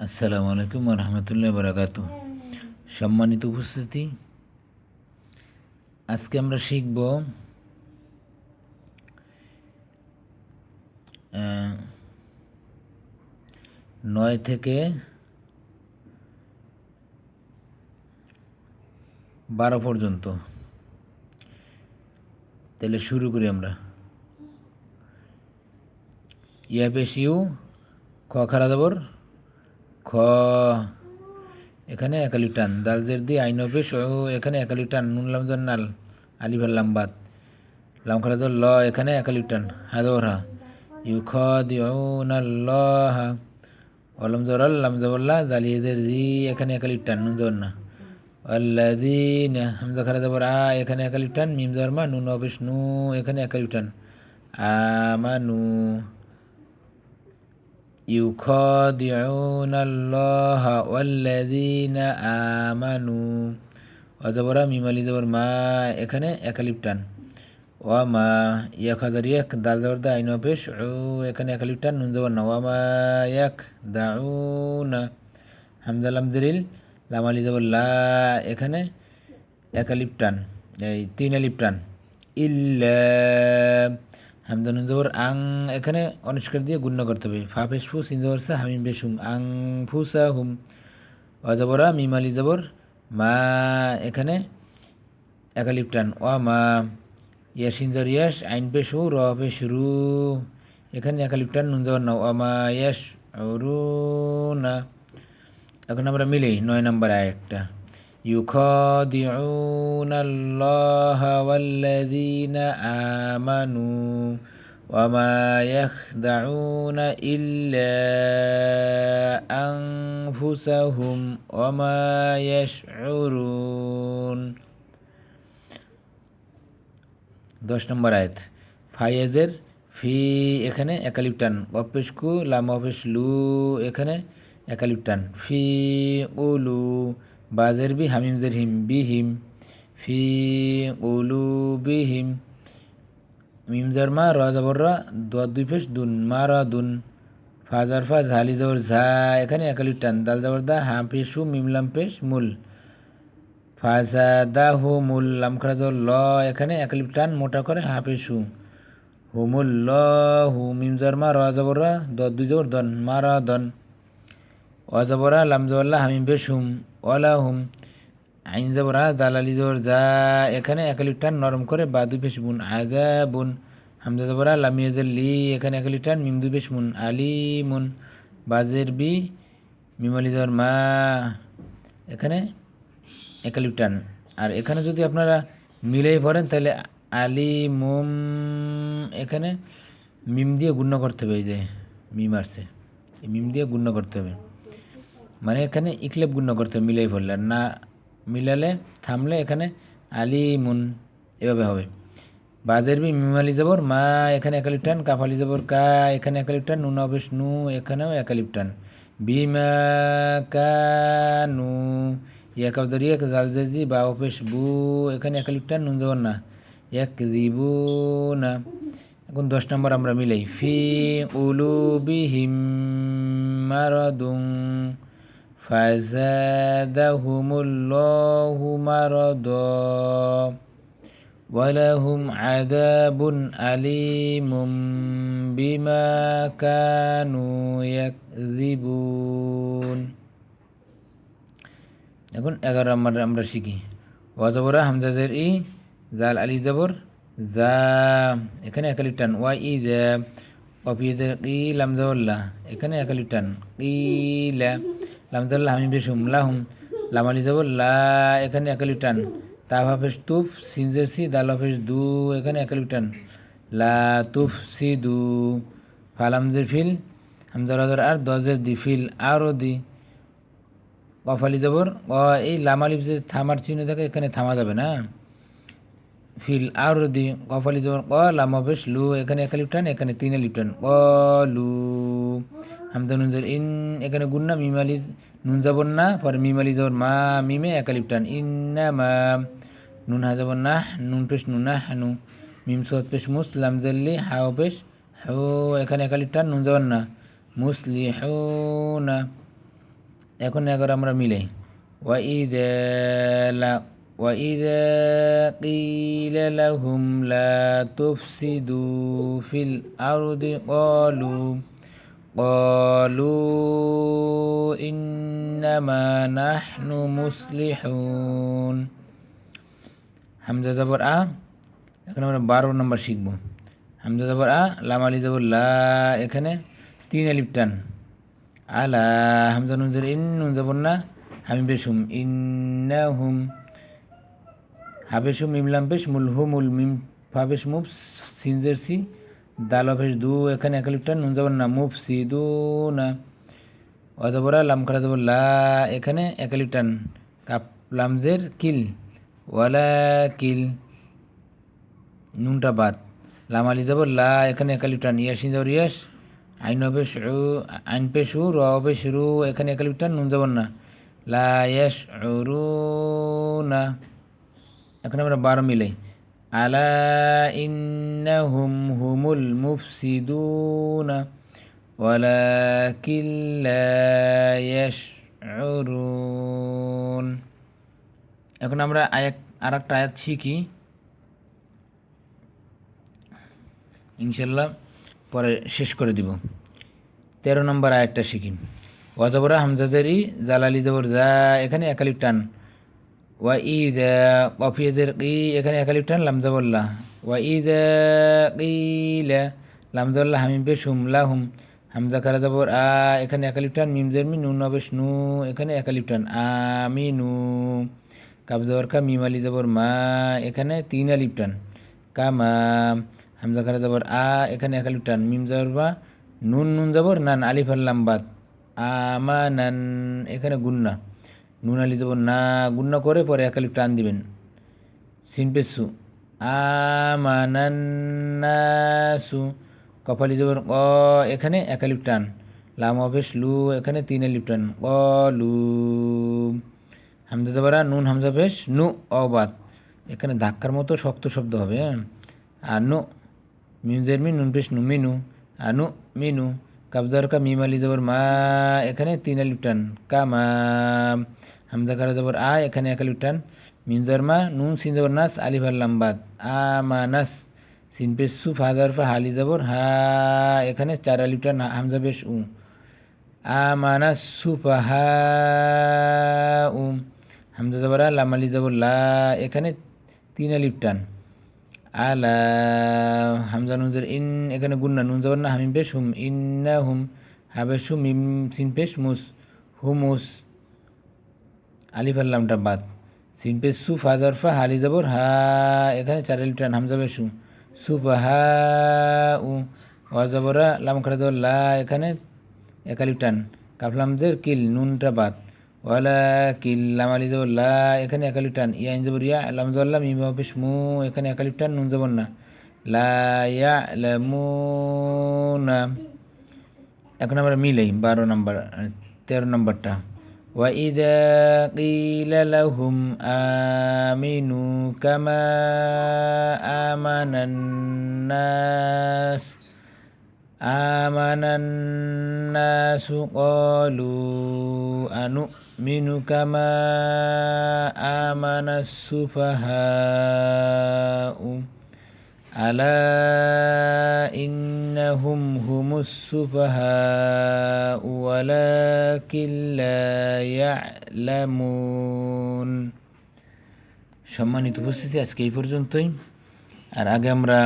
আসসালামু আলাইকুম রহমতুল্লাহ বারাকাতু। সম্মানিত উপস্থিতি, আজকে আমরা শিখব নয় থেকে বারো পর্যন্ত। তাহলে শুরু করি আমরা। ইয়া পেশ ইউ খ খারা খ। এখানে একালি টান। দাল জের দি আইন ও এখানে একালি টান। নুন লাম জন নাল। আলি ভালো লাম্বাদ লাম ল। এখানে একালি টান। হা ইউ খ দি ও না ল হা। অলম জরাল লাম জবল্লা জালিয়ে দের জি এখানে একালি টান। নুন জন না। আল্লাদিনা হামজা খারা জবর আ। এখানে একালি টান। মিম জবর মা। নুন অবেশ নু। এখানে একালি টান। আমানু يخادعون الله والذين آمنوا অজবরা মিমালি জবর মা এখানে একালিপ টান ওয়া মা ইয়াক হাজার ইয়াক দাল জবর দা আইন পেশ ও এখানে একালিপ টান নুন জবর না ওয়া মা ইয়াক দাউনা হামজা লাম জেরিল লামালি জবর লা এখানে একালিপ টান এই তিন আলিপ টান ইল্লা হামদানুন জবর আং এখানে অনিষ্কার দিয়ে গুণ্য করতে হবে। ফা পেশ ফু সিন সা, হামিম হুম। আং ফুসা হুম। অজবরা মিমালি জবর। মা এখানে একালিপ টান। ও মা ইয়াসিন জবর ইয়াস, আইন পেশ র পেশ রু। এখানে একালিপ টান, নুন জবর না ও মা ইয়াস রু না। এখন আমরা মিলি, নয় নম্বর আরেকটা يخادعون الله والذين آمنوا وما يخدعون إلا أنفسهم وما يشعرون দশ নম্বর আয়াত ফাইয়াজের ফি এখানে একালিপটান অপেশকু লাম অপেশ লু এখানে একালিপটান ফি উলু বাজের বি হামিম জের হিম বি হিম, ফি উলু বি হিম মিম জার মা, র জবর দুই ফেস, দুন, মা রা দুন। ফাজার ফা, ঝালি জবর ঝা, এখানে একালি টান। দাল জবর দা, হা পেশু মিম, লাম পেশ মূল। ফাজা দা, হু, মূল, লাম খারা জবর ল, এখানে একালি টান, মোটা করে হা পেশু হুমুল ল, হু, মিম জার মা, র জবর দ দুই জবর দন, মা রা দন। অজবরা লাম জবল্লা হামিম পেশ হুম ওয়ালা হুম আইন জবরা দালালি জবর যা এখানে একালি টান নরম করে বা দুই পেশ বুন আগা বুন হামজা জবরা লামিয়াজের লি এখানে একালি টান মিম দুই পেশ মুন আলি মুন বাজের বি মিমালি জবর মা। এখানে একালি টান আর এখানে যদি আপনারা মিলেই পড়েন তাহলে আলি মুম এখানে মিম দিয়ে গুণ্য করতে হবে এই যে, মিম আসছে। মিম দিয়ে গুণ্য করতে হবে। মানে এখানে ইকলেপ গুণ্য করতে মিলেই পড়লে না মিলালে থামলে এখানে আলি মুন, এভাবে হবে। বাজের বি মিমালি যাবর মা এখানে একালিপ টান কাফালি যাবর কা এখানে একালিপ টান নুন অবেশ নু এখানেও একালিপ টান বিমা কানু এক দরি এক জাল জি বা অফেস বু, এখানে একালিপ টান নুন যাবর না। এক দিবু না। এখন দশ নম্বর আমরা মিলাই। ফি উলু বিহিম মারাদুং فزادهم الله مرضا ولهم عذاب أليم بما كانوا يكذبون এখন এগারো নম্বর আমরা শিখি ওয়াজবরা হামজাজের ই জাল আলি জবর জা এখানে একালি টান ওয়াই ই জা অফিজের ই লামজাউল্লাহ এখানে একালি টান ইলা লামজাল্লাহ হামিম বেশুম লাহুম লামালি যাব, লা এখানে একালি টান। তা হাফেজ তুফ সিনজের সি দাল হাফেজ দু, এখানে একালি টান। লা তুফ, সি, দু। ফালামজের ফিল হামজার হাজার আর দজের দি, ফিল আরও দি। কফালি যাবর ও এই লামালিপ যে থামার চিহ্ন থাকে, এখানে থামা যাবে না। ফিল আর দি কফালি যাবর ক লামাবেশ লু, এখানে একালি টান, এখানে তিন লিপটান ক লু। হামজা নুনজের ইন এখানে গুন্না মিমালি নুন যাবর না পরে মিমালি যাবর মা মিমে একালিপ টান ইন্না মা নুন হা যাবর না নুন পেশ নুনা হানু মিম সদ পেশ মুস লামজাল্লি হাও পেশ হাও এখানে একালিপ টান নুন যাবর না মুসলি হাও না এখন এগারো আমরা মিলাই وإذا لا وإذا قيل لهم لا تفسدوا في الأرض قالوا قالوا إنما نحن مصلحون হামজা জবর আ এখন আমরা বারো নম্বর শিখব হামজা জবর আ লাম আলি জবর লা এখানে তিন আলিফ টান আলা হামজা নুন ইন নুন জবর না হামি বেশুম ইন্নাহুম হাবেশুম ইমলাম পেশ মুল হু মুল মিম ফাবেশ মুফ সিনজের সি দাল অফেশ দু এখানে একালিপটা নুন যাবেন না মুফ সি দু না অজবরা লাম যাব লা এখানে একালিপটান কাপ লামজের কিল ওয়ালা কিল নুনটা বাদ লাম আলি যাব লা এখানে একালিপটান ইয়াসিন যাব ইয়াস আইন হবে আইন পেশু র হবে শুরু এখানে একালিপটান নুন যাবেন না লা ইয়াশউরুনা এখন আমরা বারো মিলাই এখন আমরা আর একটা আয়াত শিখি। ইনশাল্লাহ পরে শেষ করে দিব। তেরো নম্বর আয়াতটা শিখি। ওয়াজবরা হামজাজারি জালালি জবর, যা এখানে একালিপ টান। ওয়া ঈদ কফিয়াজের কি এখানে একালিপ টান লামজাবল্লাহ ওয়া ঈদ কিলা লামজাবল্লাহ হামিম বেশ হুম লাহুম হামজা খারা জবর আ এখানে একালিপ টান মিমজের মি নুন বেশ নু এখানে একালিপ টান আমিনু কাবজবর কা মিম আলি জবর মা এখানে তিন আলিপ টান কামা হামজা খারা জবর আ এখানে একালিপ টান মিম জবর বা নুন নুন জবর নান আলিফ বাদ আমানান এখানে গুন্না নুন আলি দেবো, না গুন্না করে পরে একালিপ টান দিবেন। সিনপেসু আমানান্নাসু। কপালি দেবেন ক এখানে একালিপ টান। লাম অফেস লু, এখানে তিন আলিপ টান। ক লু। হামজা নুন, হামজা ফেস নু অবাদ এখানে ধাক্কার মতো শক্ত শব্দ হবে হ্যাঁ। আর নু, মিউজের মি, নুন পেশ নু, মিনু। আনু মিনু। কাবজার কা মিম আলি জবর মা, এখানে তিন আলিফ টান। কামা হামজা কারা জবর আ, এখানে এক আলিফ টান। মিনজার মা, নুন সিন জবর নাস, আলিফ আল্লামবাদ আ, মা, নাস। সিন পেশ সু ফাজার ফা হালি জবর, হা, এখানে চার আলিফ টান, হামজা বেশ উ। আ মানাস সুফাহা উম হামজা জবর আ, লাম আলি জবর লা, এখানে তিন আলিফ টান। আলা হামজা নুনজের ইন, এখানে গুন্না নুন জবর না, হামিম পেশ, হুম, ইন্না হুম, হাবেশ মিম, সিন পেশ, মুস হুমুস আলিফ আল্লামটা বাদ। সিন পেশ সু ফাজরফা হালি, জবর, হা, এখানে চার টান হামজা পেশ সুফা, হা, উ ওয়াজবরা লাম খারা জবর, লা, এখানে একালিফ টান কাফলামদের কিল, নুনটা বাদ। ওয়ালা কিল্লাম আলি জবর লা এখানে একালিফ টান ইয়া ইন জবর ইয়া লাম জবর মিম অফিস মু এখানে একালিফ টান নুন জবর না লা ইয়া লামুনা এখন আমরা মিলাই বারো নম্বর তেরো নম্বরটা وإذا قيل لهم آمنوا كما آمن الناس آمن الناس قالوا أنؤمن كما آمن السفهاء ألا إنهم هم السفهاء ولكن لا يعلمون সম্মানিত উপস্থিতি আজকে এই পর্যন্তই আর আগে আমরা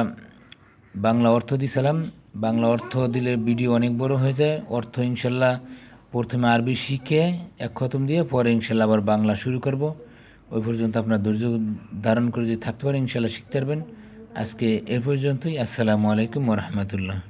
বাংলা অর্থ দিছিলাম বাংলা অর্থ দিলে ভিডিও অনেক বড় হয়ে যায়। অর্থ ইনশাল্লাহ প্রথমে আরবি শিখে এক খতম দিয়ে পরে ইনশাল্লাহ আবার বাংলা শুরু করব। ওই পর্যন্ত আপনার ধৈর্য ধারণ করে যদি থাকতে পারেন, ইনশাল্লাহ শিখতে পারবেন। আজকে এ পর্যন্তই। আসসালামু আলাইকুম রহমতুল্লাহ।